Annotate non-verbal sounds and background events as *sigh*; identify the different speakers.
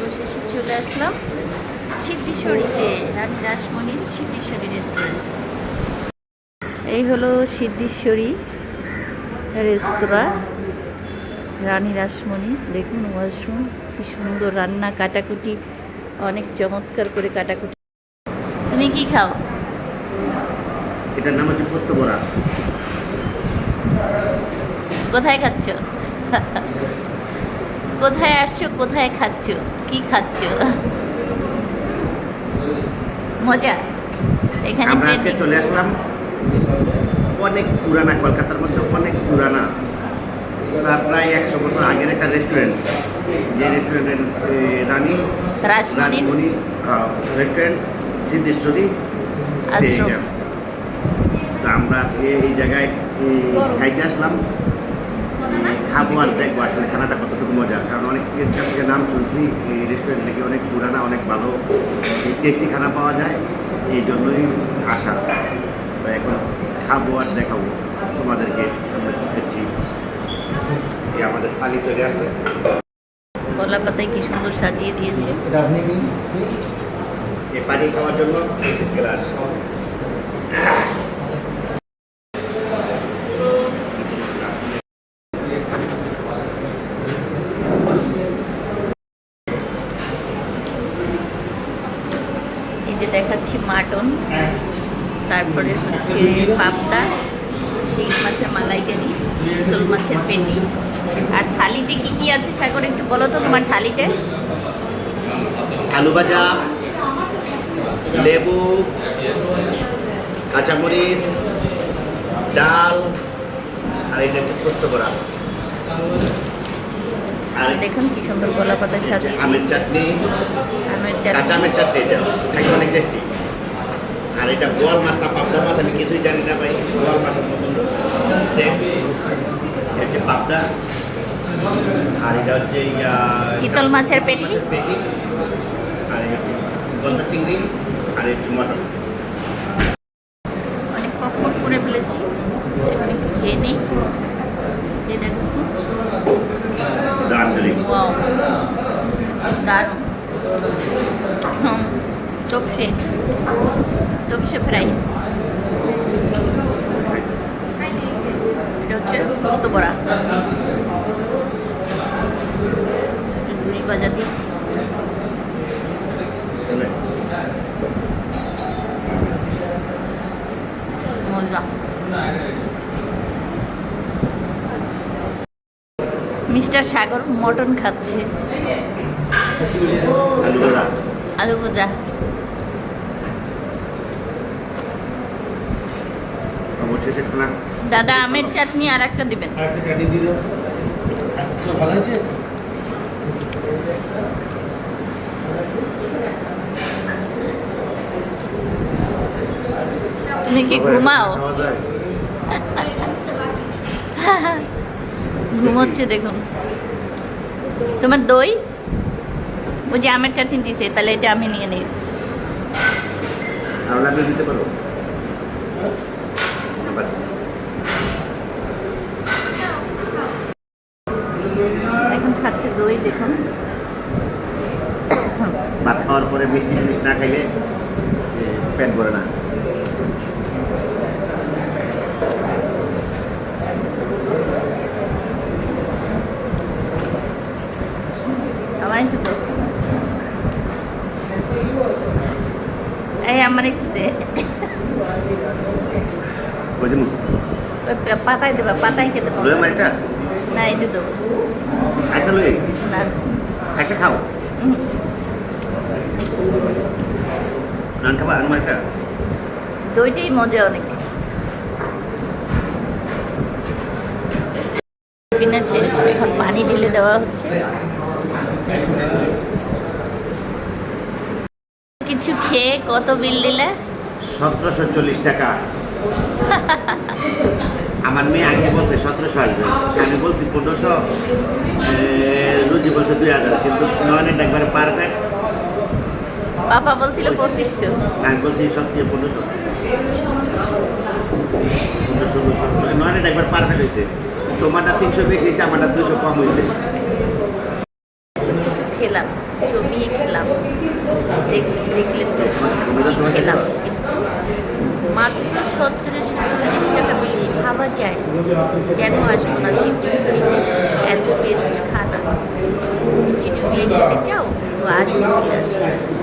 Speaker 1: অবশেষে চলে আসলাম সিদ্ধেশ্বরীতে রানী রাসমণির সিদ্ধেশ্বরী রেস্টুরেন্ট এই হলো সিদ্ধেশ্বরী রেস্তোরাঁ রানী রাসমণি দেখুন ওয়াশরুম কি সুন্দর রান্না কাটাকুটি অনেক চমৎকার করে কাটাকুটি। তুমি কি খাও?
Speaker 2: এটার নাম হচ্ছে পোস্ত বড়া।
Speaker 1: কোথায় খাচ্ছ? কোথায় আসছো কোথায় খাচ্ছ কি খাচ্ছ? মজা। এখানে
Speaker 2: আমরা আজকে চলে আসলাম অনেক পুরানা কলকাতার মধ্যে অনেক পুরানা প্রায় একশো বছর আগের একটা রেস্টুরেন্ট যে রেস্টুরেন্টের রানী রাজমণি। রেস্টুরেন্ট সিদ্ধেশ্বরী আমরা আজকে এই জায়গায় খাইতে আসলাম। খাব আর দেখব আসলে খানাটা কতটুকু মজা। কারণ অনেক কাছ থেকে নাম শুনছি এই রেস্টুরেন্ট থেকে অনেক পুরানা অনেক ভালো টেস্টি খানা পাওয়া যায় এই জন্যই আসা। তো এখন খাব আর দেখাবো তোমাদেরকে আমরা খাচ্ছি এই আমাদের থালি চলে আসছে।
Speaker 1: কলা পাতায় কি সুন্দর সাজিয়ে দিয়েছে।
Speaker 2: এই পানি খাওয়ার জন্য গ্লাস
Speaker 1: এই যে দেখাচ্ছি মাটন তারপরে হচ্ছে পাবদা চিংড়ি মাছের মালাইকারি চিতল মাছের পেটি। আর থালিতে কি কি আছে সাগর একটু বলো তো তোমার থালিতে?
Speaker 2: আলু ভাজা লেবু কাঁচামরিচ ডাল আর এটা পোস্ত করা আর
Speaker 1: দেখুন কি সুন্দর কলা পাতায় সাজিয়ে
Speaker 2: আমের চাটনি
Speaker 1: আমের
Speaker 2: কাঁচা
Speaker 1: চাটনি
Speaker 2: আমের চাটনি এটা। অনেক টেস্টি আর এটা বোয়াল মাছ না পাবদা মাছ আমি কিছুই জানি না ভাই বোয়াল মাছের হচ্ছে পাবদা। আর এটা হচ্ছে
Speaker 1: চিতল মাছের পেটি?
Speaker 2: আর গলদা চিংড়ি আর হচ্ছে মটন
Speaker 1: অনেক পক পক করে ফেলেছি। এখন একটু খেয়ে নিই।
Speaker 2: দারুণ
Speaker 1: দারুণ। তোপসে তোপসে ফ্রাই। এটা হচ্ছে সুস্থ মজা। মিস্টার সাগর মটন খাচ্ছে।
Speaker 2: আলু ভাজা।
Speaker 1: ভাজা
Speaker 2: খানা।
Speaker 1: দাদা আমের চাটনি আর একটা দিবেন।
Speaker 3: আরেকটা চাটনি দিয়ে দাও। ভালো হয়েছে?
Speaker 1: তুমি কি ঘুমাও? ঘুমোচ্ছে দেখুন। তোমার দই? ওই যে আমের চাটনি দিছে তাহলে এটা আমি নিয়ে নিই।
Speaker 2: দিতে পারো বাস
Speaker 1: এখন খাচ্ছে দই দেখুন।
Speaker 2: ভাত খাওয়ার পরে মিষ্টি জিনিস না খাইলে এ, পেট ভরে না।
Speaker 1: আমার একটু দো। এই আমার একটু দে।
Speaker 2: বুঝলি
Speaker 1: ওই পা- পাতায় দেবা পাতায় খেতে পাবো
Speaker 2: এটা
Speaker 1: না
Speaker 2: একটা লয়ে
Speaker 1: না।
Speaker 2: একটা খাও। নান খাবা একটা
Speaker 1: দইটাই মজা অনেক। ডিনার শেষ এখন পানি ঢেলে দেওয়া হচ্ছে। কিছু খেয়ে কত বিল দিলে?
Speaker 2: সতেরোশো চল্লিশ টাকা। *laughs* আমার মেয়ে আগে বলছে সতেরোশো আসবে। আমি বলছি পনেরোশো? রুজি বলছে দুই হাজার কিন্তু নয়নটা একবারে পারফেক্ট
Speaker 1: বাবা বলছিল পঁচিশশো।
Speaker 2: আমি বলছি সত্যি পনেরোশো। পনেরোশো নয়নটা একবার পারফেক্ট হয়েছে। তোমারটা তিনশো বেশি হয়েছে আমারটা দুশো কম হয়েছে।
Speaker 1: যায় কেন আসব না? শিবকেশ্বরীতে এত টেস্ট খানা চিনি খেতে চাও, তো আজ চলে আসব